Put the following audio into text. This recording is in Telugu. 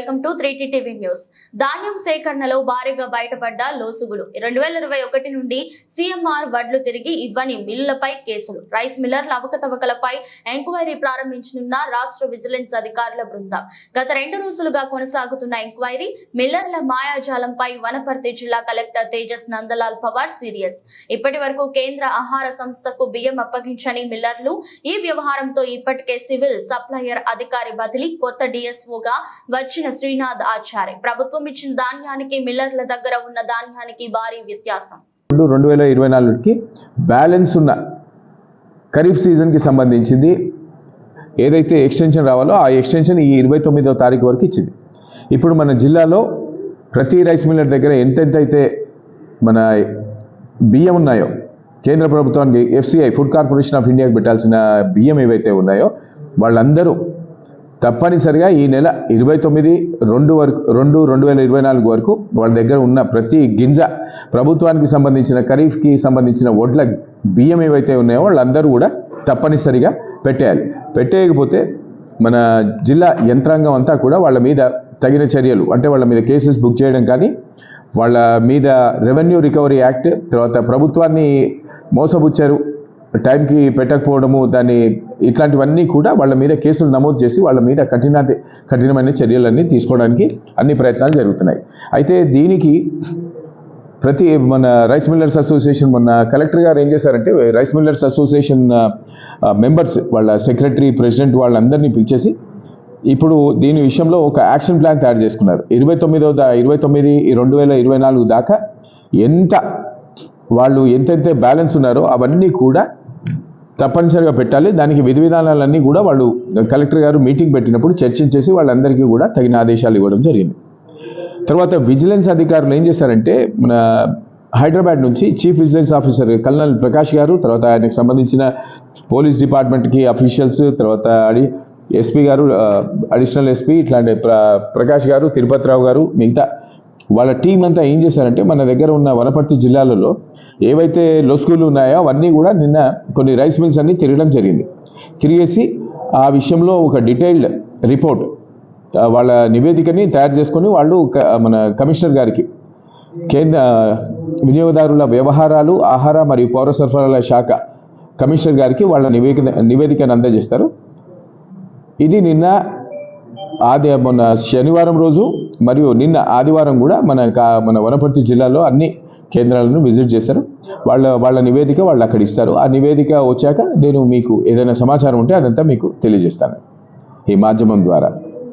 Welcome to three TV news. ధాన్యం సేకరణలో భారీగా బయటపడ్డ లోసుగులు. రెండు వేల ఇరవై ఒకటి నుండి సీఎంఆర్ వడ్లు తిరిగి ఇవ్వని మిల్లులపై కేసులు. రైస్ మిల్లర్ల అవకతవకలపై ఎంక్వైరీ ప్రారంభించనున్న రాష్ట్ర విజిలెన్స్ అధికారుల బృందం. గత రెండు రోజులుగా కొనసాగుతున్న ఎంక్వైరీ మిల్లర్ల మాయాజాలంపై వనపర్తి జిల్లా కలెక్టర్ తేజస్ నందలాల్ పవార్ సీరియస్. ఇప్పటి వరకు కేంద్ర ఆహార సంస్థకు బియ్యం అప్పగించని మిల్లర్లు ఈ వ్యవహారంతో ఇప్పటికే సివిల్ సప్లయర్ అధికారి బదిలీ కొత్త డిఎస్ఓగా వచ్చిన శ్రీనాథ్ ఆచార్య. ప్రభుత్వం ఇచ్చిన ధాన్యానికి మిల్లర్ల దగ్గర ఉన్న ధాన్యానికి భారీ వ్యత్యాసం. రెండు రెండు వేల ఇరవై నాలుగుకి బ్యాలెన్స్ ఉన్న ఖరీఫ్ సీజన్కి సంబంధించింది. ఏదైతే ఎక్స్టెన్షన్ రావాలో ఆ ఎక్స్టెన్షన్ ఈ ఇరవై తొమ్మిదవ తారీఖు వరకు ఇచ్చింది. ఇప్పుడు మన జిల్లాలో ప్రతి రైస్ మిల్లర్ దగ్గర ఎంతెంత అయితే మన బియ్యం ఉన్నాయో కేంద్ర ప్రభుత్వానికి ఎఫ్సిఐ ఫుడ్ కార్పొరేషన్ ఆఫ్ ఇండియాకి పెట్టాల్సిన బియ్యం ఏవైతే ఉన్నాయో వాళ్ళందరూ తప్పనిసరిగా ఈ నెల ఇరవై తొమ్మిది రెండు వరకు రెండు రెండు వేల ఇరవై నాలుగు వరకు వాళ్ళ దగ్గర ఉన్న ప్రతి గింజ ప్రభుత్వానికి సంబంధించిన ఖరీఫ్కి సంబంధించిన వడ్ల బియ్యం ఏవైతే ఉన్నాయో వాళ్ళందరూ కూడా తప్పనిసరిగా పెట్టేయాలి. పెట్టేయకపోతే మన జిల్లా యంత్రాంగం అంతా కూడా వాళ్ళ మీద తగిన చర్యలు అంటే వాళ్ళ మీద కేసెస్ బుక్ చేయడం కానీ వాళ్ళ మీద రెవెన్యూ రికవరీ యాక్ట్ తర్వాత ప్రభుత్వాన్ని మోసపుచ్చారు టైంకి పెట్టకపోవడము దాన్ని ఇట్లాంటివన్నీ కూడా వాళ్ళ మీద కేసులు నమోదు చేసి వాళ్ళ మీద కఠిన కఠినమైన చర్యలన్నీ తీసుకోవడానికి అన్ని ప్రయత్నాలు జరుగుతున్నాయి. అయితే దీనికి ప్రతి మన రైస్ మిల్లర్స్ అసోసియేషన్ మొన్న కలెక్టర్ గారు ఏం చేశారంటే రైస్ మిల్లర్స్ అసోసియేషన్ మెంబర్స్ వాళ్ళ సెక్రటరీ ప్రెసిడెంట్ వాళ్ళందరినీ పిలిచేసి ఇప్పుడు దీని విషయంలో ఒక యాక్షన్ ప్లాన్ తయారు చేసుకున్నారు. ఇరవై తొమ్మిదో దా ఇరవై తొమ్మిది రెండు వేల ఇరవై నాలుగు దాకా ఎంత వాళ్ళు ఎంతెంత బ్యాలెన్స్ ఉన్నారో అవన్నీ కూడా తప్పనిసరిగా పెట్టాలి. దానికి విధి విధానాలన్నీ కూడా వాళ్ళు కలెక్టర్ గారు మీటింగ్ పెట్టినప్పుడు చర్చించేసి వాళ్ళందరికీ కూడా తగిన ఆదేశాలు ఇవ్వడం జరిగింది. తర్వాత విజిలెన్స్ అధికారులు ఏం చేశారంటే మన హైదరాబాద్ నుంచి chief vigilance officer colonel Prakash గారు తర్వాత ఆయనకు సంబంధించిన పోలీస్ డిపార్ట్మెంట్కి అఫీషియల్స్ తర్వాత అడి ఎస్పీ గారు అడిషనల్ ఎస్పీ ఇట్లాంటి ప్ర ప్రకాష్ గారు తిరుపతిరావు గారు మిగతా వాళ్ళ టీం అంతా ఏం చేశారంటే మన దగ్గర ఉన్న వనపర్తి జిల్లాలలో ఏవైతే లొసుకులు ఉన్నాయో అవన్నీ కూడా నిన్న కొన్ని రైస్ మిల్స్ అన్నీ తిరగడం జరిగింది. తిరిగేసి ఆ విషయంలో ఒక డీటెయిల్డ్ రిపోర్ట్ వాళ్ళ నివేదికని తయారు చేసుకొని వాళ్ళు క- మన కమిషనర్ గారికి కేంద్ర వినియోగదారుల వ్యవహారాలు ఆహార మరియు పౌర సరఫరాల శాఖ కమిషనర్ గారికి వాళ్ళ నివేదిక నివేదికను అందజేస్తారు. ఇది నిన్న ఆది మొన్న శనివారం రోజు మరియు నిన్న ఆదివారం కూడా మన కా- మన వనపర్తి జిల్లాలో అన్ని కేంద్రాలను విజిట్ చేశారు. వాళ్ళ వాళ్ళ నివేదిక వాళ్ళు అక్కడ ఇస్తారు. ఆ నివేదిక వచ్చాక నేను మీకు ఏదైనా సమాచారం ఉంటే అదంతా మీకు తెలియజేస్తాను. ఈ మాధ్యమం ద్వారా.